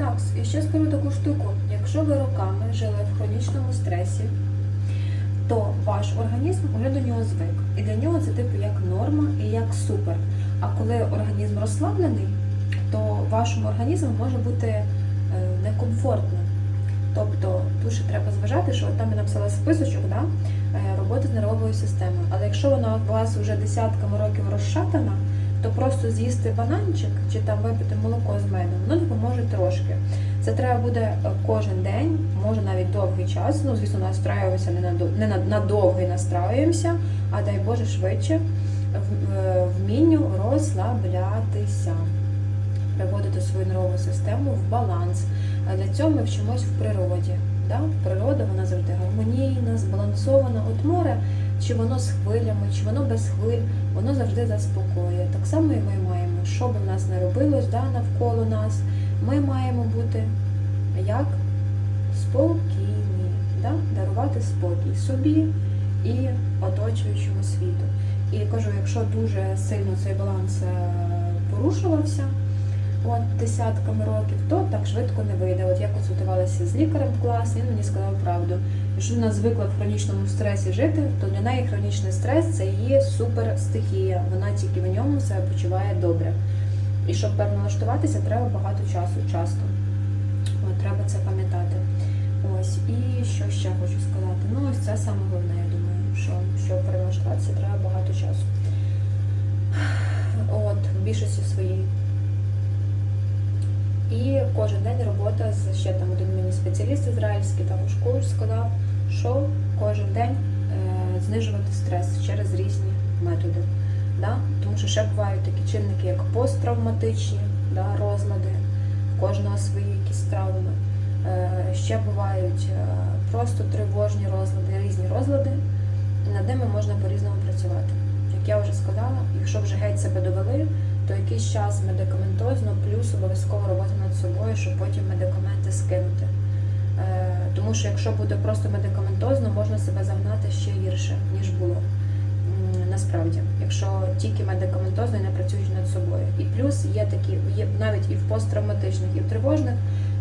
Так, і ще скажу таку штуку. Якщо ви роками жили в хронічному стресі, то ваш організм вже до нього звик. І для нього це типу як норма і як супер. А коли організм розслаблений, то вашому організму може бути е, некомфортно. Тобто ще треба зважати, що от там я написала списочок да, е, роботи з нервовою системою. Але якщо вона у вас вже десятками років розшатана, то просто з'їсти бананчик чи там випити молоко з медом, воно допоможе трошки. Це треба буде е, кожен день, може навіть довгий час. Ну, звісно, настраюємося не на не на, настраюємося, а дай Боже швидше вмінню розслаблятися, приводити свою нервову систему в баланс. Для цього ми вчимось в природі. Да? Природа вона завжди гармонійна, збалансована. От море, чи воно з хвилями, чи воно без хвиль, воно завжди заспокоює. Так само і ми маємо, що би в нас не робилось да, навколо нас, ми маємо бути як спокійні, да? дарувати спокій собі і оточуючому світу. І кажу, якщо дуже сильно цей баланс е, порушувався, от десятками років, то так швидко не вийде. От я консультувалася з лікарем в класі, він мені сказав правду. Якщо вона звикла в хронічному стресі жити, то для неї хронічний стрес це її супер стихія. Вона тільки в ньому себе почуває добре. І щоб переналаштуватися, треба багато часу, часто. От, треба це пам'ятати. Ось, і що ще хочу сказати? Ну, ось це саме головне, я думаю, що щоб переналаштуватися, треба багато часу. От, в більшості своїй. І кожен день робота з ще там один мені спеціаліст ізраїльський також коуч сказав, що кожен день е, знижувати стрес через різні методи. Да? Тому що ще бувають такі чинники, як посттравматичні да, розлади, кожного свої якісь травми. Е, ще бувають е, просто тривожні розлади, різні розлади, і над ними можна по-різному працювати. Як я вже сказала, якщо вже геть себе довели, то якийсь час медикаментозно, плюс обов'язково робота над собою, щоб потім медикаменти скинути. Е, Тому що якщо буде просто медикаментозно, можна себе загнати ще гірше, ніж було. Насправді, якщо тільки медикаментозно і не працюєш над собою. І плюс є такі, є навіть і в посттравматичних, і в тривожних,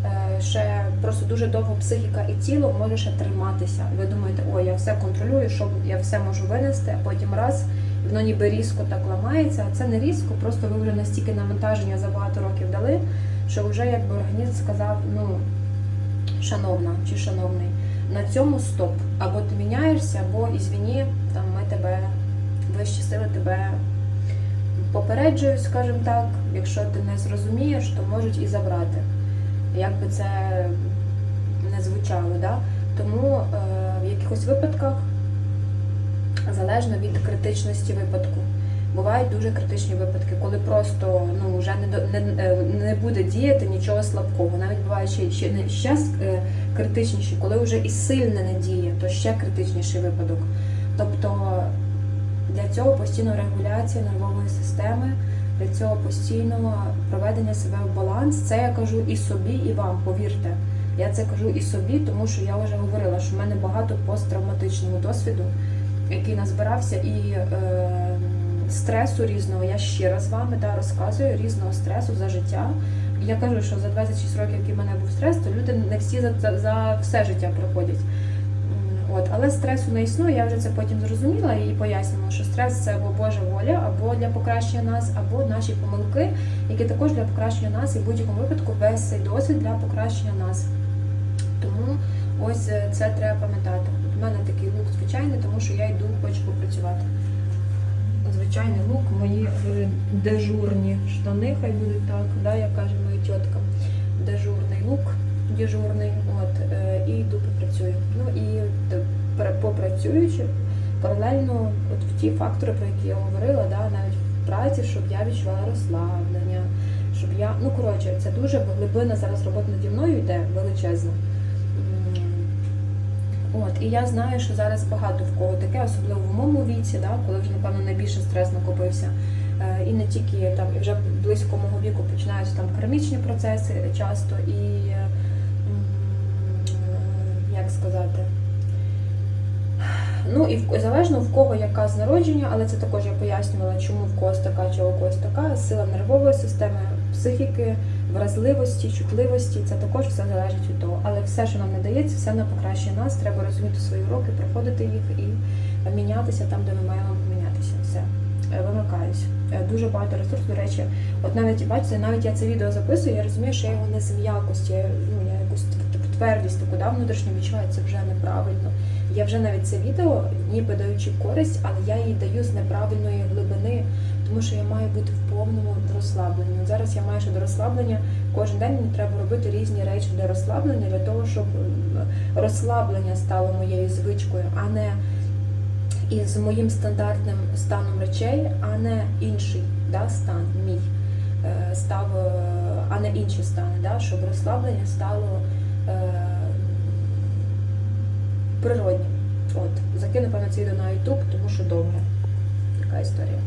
е, ще просто дуже довго психіка і тіло може ще триматися. Ви думаєте, ой, я все контролюю, що я все можу винести, а потім раз воно ніби різко так ламається, а це не різко, просто ви вже настільки навантаження за багато років дали, що вже якби організм сказав, ну, шановна чи шановний, на цьому стоп. Або ти міняєшся, або ізвіні, там ми тебе, вищі сили тебе попереджують, скажімо так, якщо ти не зрозумієш, то можуть і забрати. Як би це не звучало, да? тому е, в якихось випадках залежно від критичності випадку. Бувають дуже критичні випадки, коли просто ну вже не не, е, не буде діяти нічого слабкого. Навіть буває ще, ще не ще е, критичніші, коли вже і сильне не діє, то ще критичніший випадок. Тобто для цього постійно регуляція нервової системи, для цього постійного проведення себе в баланс. Це я кажу і собі, і вам, повірте. Я це кажу і собі, тому що я вже говорила, що в мене багато посттравматичного досвіду, який назбирався, і е, стресу різного. Я раз з вами да, розказую різного стресу за життя. Я кажу, що за 26 років, який в мене був стрес, то люди не всі за, за, за все життя проходять. От, але стресу не існує, я вже це потім зрозуміла і пояснювала, що стрес це або Божа воля, або для покращення нас, або наші помилки, які також для покращення нас і в будь-якому випадку весь цей досвід для покращення нас. Тому ось е, це треба пам'ятати. У мене такий лук звичайний, тому що я йду, хочу попрацювати. Звичайний лук, мої е, дежурні штани, хай будуть так, да, як каже моя тітка. Дежурний лук, дежурний, от, е, і йду попрацюю. Ну і попрацюючи, паралельно от в ті фактори, про які я говорила, да, навіть в праці, щоб я відчувала розслаблення, щоб я. Ну, коротше, це дуже глибина зараз робота наді мною йде величезна. От, і я знаю, що зараз багато в кого таке, особливо в моєму віці, да, коли вже, напевно, найбільше стрес накопився. Е, І не тільки там, і вже близько мого віку починаються там кармічні процеси часто і, як сказати, Ну і в- залежно в кого яка з народження, але це також я пояснювала, чому в когось така у когось така сила нервової системи, психіки, вразливості, чутливості. Це також все залежить від того. Але все, що нам не дається, все на покращує нас. Треба розуміти свої уроки, проходити їх і мінятися там, де ми маємо помінятися. Е, Вимикаюсь. Е, Дуже багато ресурсів, до речі, от навіть бачите, навіть я це відео записую, я розумію, що я його не з м'якості, ну я якусь твердість таку да, внутрішньо відчуваю, це вже неправильно. Я вже навіть це відео, ніби даючи користь, але я її даю з неправильної глибини, тому що я маю бути в повному розслабленні. Зараз я маю ще до розслаблення. Кожен день мені треба робити різні речі для розслаблення, для того, щоб розслаблення стало моєю звичкою, а не із моїм стандартним станом речей, а не інший да, стан мій е, став, е, а не інші стани, да, щоб розслаблення стало е, природнім. От, закину, певно, це на YouTube, тому що довге. Така історія.